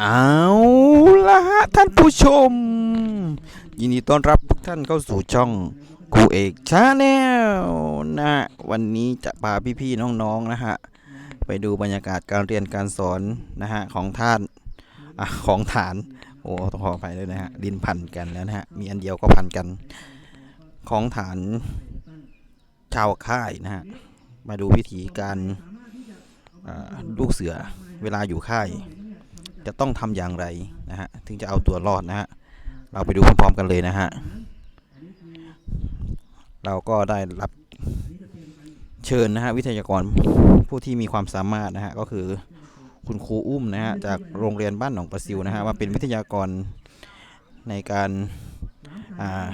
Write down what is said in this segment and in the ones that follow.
เอาละฮะท่านผู้ชม ยินดีต้อนรับทุกท่านเข้าสู่ช่องครูเอกชาแนลนะฮะวันนี้จะพาพี่ๆน้องๆนะฮะไปดูบรรยากาศการเรียนการสอนนะฮะของท่านอของฐานโอ้ต้องขออภัยด้วยนะฮะดินพันกันแล้วนะฮะมีอันเดียวก็พันกัน ของฐานชาวค่ายนะฮะมาดูวิธีการลูกเสือเวลาอยู่ค่าย จะต้องทำอย่างไรนะฮะถึงจะเอาตัวรอดนะฮะเราไปดูพร้อมๆกันเลยนะฮะเราก็ได้รับเชิญนะฮะวิทยากรผู้ที่มีความสามารถนะฮะก็คือคุณครูอุ้มนะฮะจากโรงเรียนบ้านหนองประซิวนะฮะมาเป็นวิทยากรในการา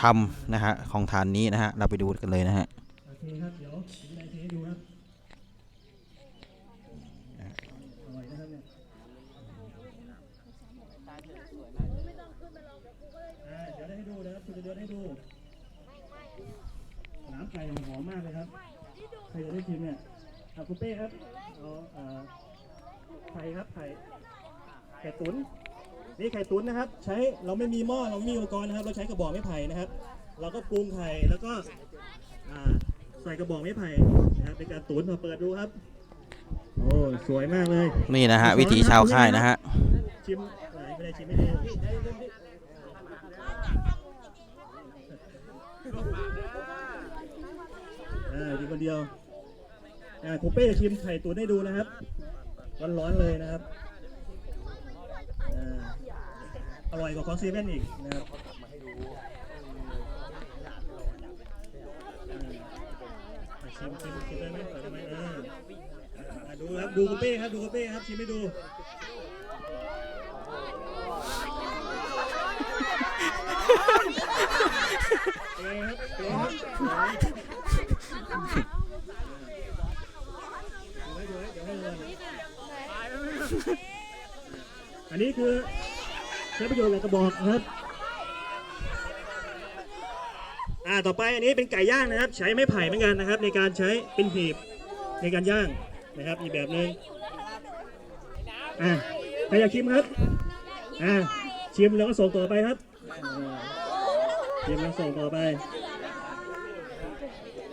ทำนะฮะของฐานนี้นะฮะเราไปดูกันเลยนะฮะโอเคครับเดี๋ยวผมจะเทให้ดูครับอร่อยนะครับเนี่ยอ่าเดี๋ยวได้ให้ดูนะครับคุณจะเดินให้ดูน้ำไก่หอมมากเลยครับ ใครจะ ได้ชิมเนี่ยอะคุณเป้ครับเอาอ่าไข่ครับไข่ไข่ตุ๋นนี่ไข่ตุ๋นนะครับ ใช้เราไม่มีหม้อเราไม่มีอุปกรณ์นะครับ เราใช้กระบอกไม้ไผ่นะครับ เราก็ปรุงไข่แล้วก็อ่าใส่กระบอกไม้ไผ่นะครับเป็นการตุ๋นมาเปิดดูครับ โอ้สวยมากเลยนี่นะฮะวิถีชาวค่ายนะฮะชิมไหนไม่ได้ชิมไม่ได้อ่าดีคนเดียว อ่าครูเป้ชิมไข่ตุ๋นให้ดูนะครับร้อนๆเลยนะครับอ่าอร่อยกว่าของเซเว่นอีกนะครับอ่าชิมชิมชิมได้ไหมเปิดได้ไหมเอออ่าดูครับดูครูเป้ครับดูครูเป้ครับชิมให้ดูเป็นไงครับเป็นไงครับสวยเดี๋ยวให้ดูนะเดี๋ยวให้ดูนะอั นนี้คือใช้ประโยชน์กับกระบอกนะครับ อ่าต่อไปอันนี้เป็นไก่ย่างนะครับ ใช้ไม้ไผ่เหมือนกันนะครับ ในการใช้เป็นหีบในการย่างนะครับ อีกแบบหนึ่งอ่าใครอยากชิมครับอ่าชิมแล้วก็ส่งต่อไปครับอ่าเตรียมมาส่งต่อไป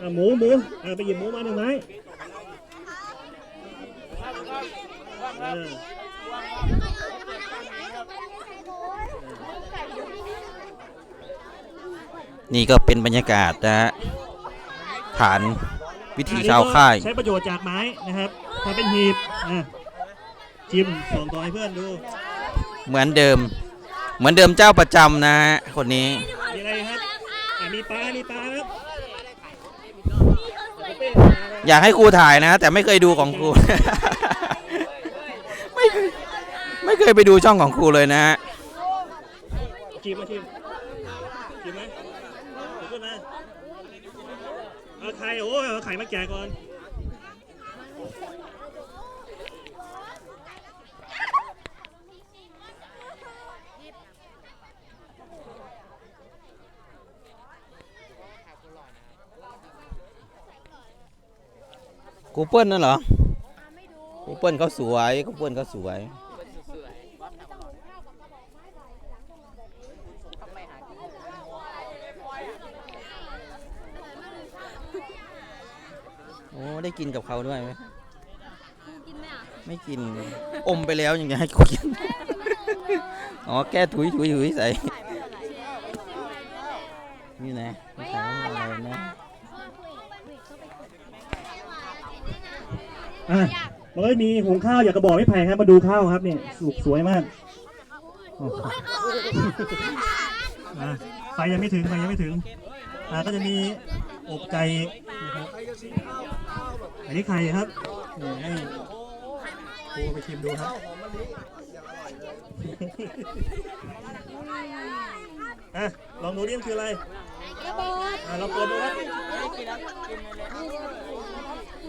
อะหมูหมูอะไปหยิบหมูมาหนึ่งไม้อ่า นี่ก็เป็นบรรยากาศนะฮะฐานวิถีชาวค่าย ใช้ประโยชน์จากไม้นะครับทำเป็นหีบอะชิมส่งต่อให้เพื่อนดูเหมือนเดิม เหมือนเดิมเจ้าประจำนะฮะคนนี้ มีอะไรครับอะมีปลา มีปลาครับอยากให้ครูถ่ายนะ แต่ไม่เคยดูของครูไม่เคย ไม่เคยไปดูช่องของครูเลยนะฮะชิมมาชิมชิมไหมเดี๋ยวขึ้นมาเอาไข่โอ้ยเอาไข่มาแกะก่อนครูเปิ้ลนั่นเหรอครูเปิ้ลเขาสวยครูเปิ้ลเขาสวย โอ้ได้กินกับเขาด้วยไหมกินไหมอะไม่กิน อมไปแล้วยังจะให้กูกิน อ๋อแก้ถุยถุยถุยใส่ นี่นะไม่ใช่อะไรนะอะมันก็มีหุงข้าวอยากกระบอกไม่ไผ่ครับมาดูข้าวครับเนี่ยสุกสวยมากโอ้โหอะไฟยังไม่ถึงไฟยังไม่ถึงอ่าก็จะมีอบไก่นะครับ อันนี้ไข่ครับนี่ให้ครูไปชิมดูครับอะลองดูดิมันคืออะไรกระบอกอะลองเปิดดูครับ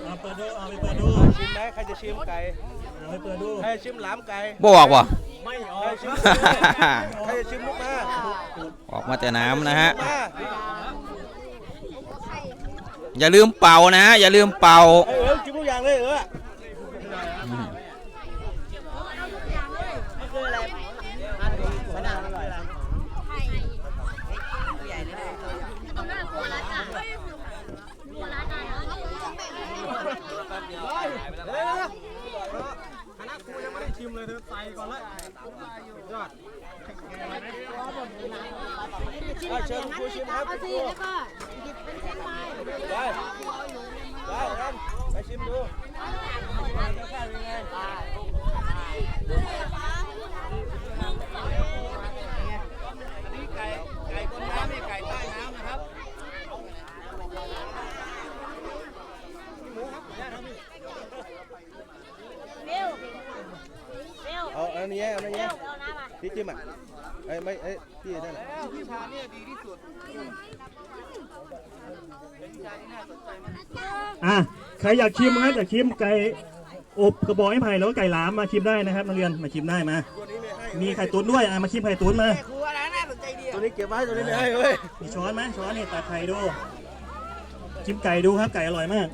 อะเปิดดูเอาไปเปิดดูชิมไหมใครจะชิมไก่เอาไปเปิดดูใครจะชิมหลามไก่บอกว่ะ ไม่ออกชิมใครจะชิมลูกมาออกมาแต่น้ำนะฮะมา อย่าลืมเป่านะ อย่าลืมเป่าเออกินทุกอย่างเลยเออชิมเลยเธอใส่ก่อนเลยยอดเชิญครูชิมครับ ชิมดูรสชาติเป็นไงอันนี้ไก่ไก่บนน้ำนี่ไก่ใต้น้ำนะครับ เร็วเร็ว เอาอันนี้เอาอันนี้ เร็วเอาน้ำมา พี่จิ้มอะไอ้ยไม่เอ้ยพี่นั่นแหละอะใครอยากชิมครับอยากชิมไก่อบกระบอกไม้ไผ่แล้วก็ไก่หลามมาชิมได้นะครับนักเรียนมาชิมได้มามีไข่ตุ๋นด้วยอะมาชิมไข่ตุ๋นมาตัวนี้เก็บไว้ตัวนี้ไม่ให้เว้ยมีช้อนไหมช้อนนี่ตักไข่ดูชิมไก่ดูครับไก่อร่อยมาก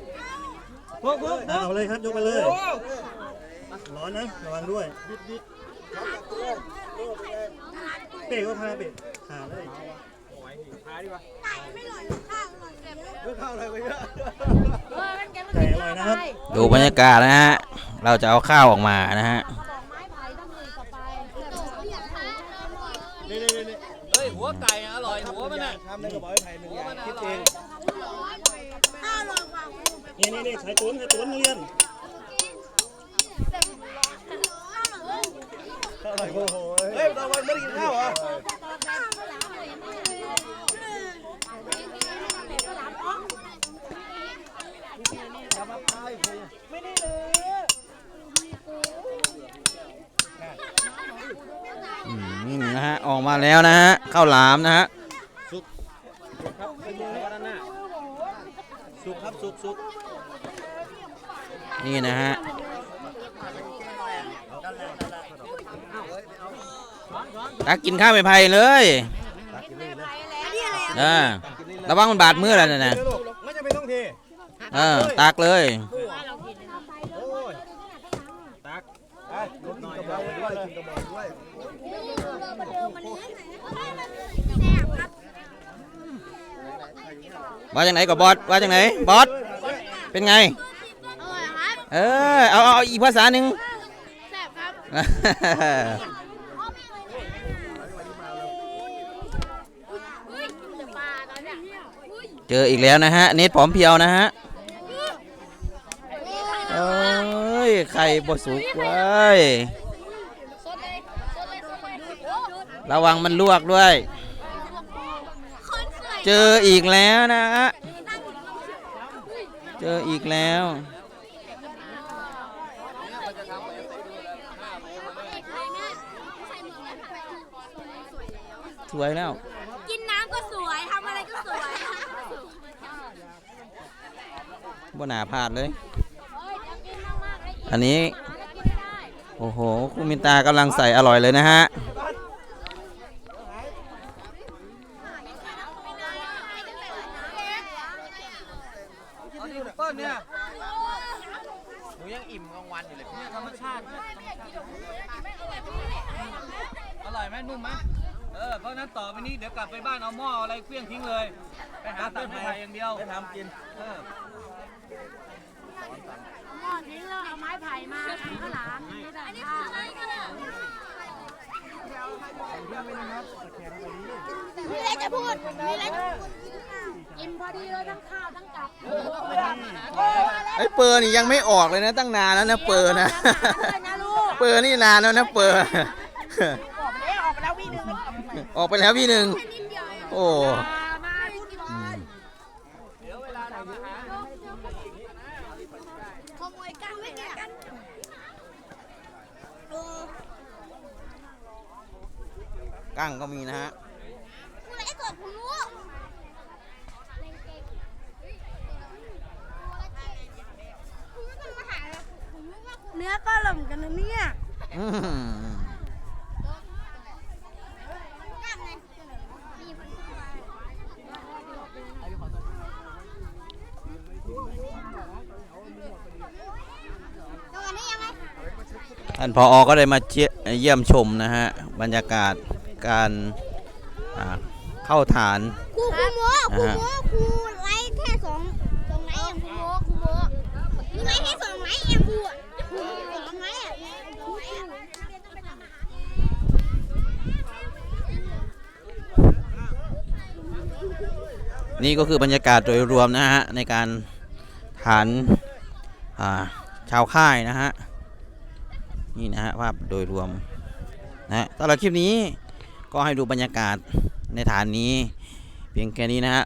พวกพวกเอาเลยครับยกไปเลย ร้อนนะระวังด้วย เป้ก็พาเป้ขาเลยเพิ่งเข้าเลยไปเยอะเออมันแกมันไก่อร่อยนะครับดูบรรยากาศนะฮะ เราจะเอาข้าวออกมานะฮะ บอกไม้ไผ่ต้องเลยต่อไปอยากทานนี่นี่นี่เฮ้ยหัวไก่อร่อยหัวมันอะทำในกระบอกไม้ไผ่หนึ่งอย่างคิดเองนี่นี่นี่ไข่ตุ๋นไข่ตุ๋นเรียนอร่อยโอ้โห เฮ้ยตอนวันไม่ได้กินข้าวเหรออืมนะฮะออกมาแล้วนะฮะข้าวหลามนะฮะครับเป็นยังไงวะนั่นน่ะสุกครับสุกสุกนี่นะฮะ ตักกินข้าวไปไผ่เลยตักกินนี่นะอ่าระวังมันบาดมือแล้วนะนะเดี๋ยวลูกไม่จำเป็นต้องเทเออตักเลยโอ้ยตักไปลดหน่อยกระบอกด้วยกินกระบอกด้วยว่าจังไหนกับบอสว่าจังไหนบอสเป็นไงอร่อยครับเออเอาเอาเอาอีกภาษาหนึ่งแซ่บครับเฮ้ยจะปลาตอนเนี้ย เจออีกแล้วนะฮะเน็ตผอมเพรียวนะฮะเอ้ยไข่บดสุกเว้ยระวังมันลวกด้วย เจออีกแล้วนะฮะเจออีกแล้วสวยแล้ว กินน้ำก็สวย ทำอะไรก็สวย บ่หนาพลาดเลยเฮ้ยจะกินมากๆเลยอันนี้หาแล้วกินไม่ได้โอ้โห คุณมินตากำลังใส่อร่อยเลยนะฮะ เอาดิเปิ้ลเนี่ยหนูยังอิ่มกลางวันอยู่เลยเนี่ยธรรมชาติ อร่อยไหมนุ่มไหมเออ เพราะฉะนั้นต่อไปนี้เดี๋ยวกลับไปบ้านเอาหม้ออะไรเครื่องทิ้งเลย ไปหาตัดไม้อย่างเดียวไม่ทำกินเออหม้อนี้เราเอาไม้ไผ่มาทำข้าวหลามไม่ได้ค่ะมีอะไรจะพูด มีอะไรจะพูดกินพอดีเลยทั้งข้าวทั้งกับไอ้เปอร์นี่ยังไม่ออกเลยนะตั้งนานแล้วนะเปอร์นะเลยนะลูกเปอร์นี่นานแล้วนะเปอร์ออกไปแล้วออกไปแล้ววิ่งหนึ่งออกไปแล้วพี่หนึ่งโอ้ มาพูดก่อนขโมยกันไม่เนี่ยโอ้ กั้งก็มีนะฮะกูเลยกดกูรู้เนื้อก็หล่มกันนะเนี่ย อืมท่านพออก็ได้มาเจียเยี่ยมชมนะฮะ บรรยากาศ การเข้าฐาน ครูคูโมครูโมครูไลฟ์แค่สองสองไลฟ์เองครูโมครูโมหนูไลฟ์แค่สองไลฟ์เองครูอะสองไลฟ์อะะนี่ก็คือบรรยากาศโดยรวมนะฮะ ในการฐานชาวค่ายนะฮะ นี่นะฮะภาพโดยรวมนะฮะตลอดคลิปนี้ ก็ให้ดูบรรยากาศในฐานนี้ เพียงแค่นี้นะฮะ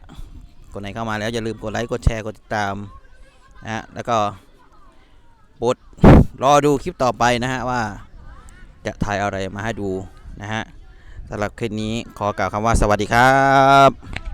คนไหนเข้ามาแล้วอย่าลืมกดไลค์กดแชร์กดติดตามนะฮะแล้วก็ปดรอดูคลิปต่อไปนะฮะว่าจะถ่ายอะไรมาให้ดูนะฮะสำหรับคลิปนี้ขอกล่าวคำว่าสวัสดีครับ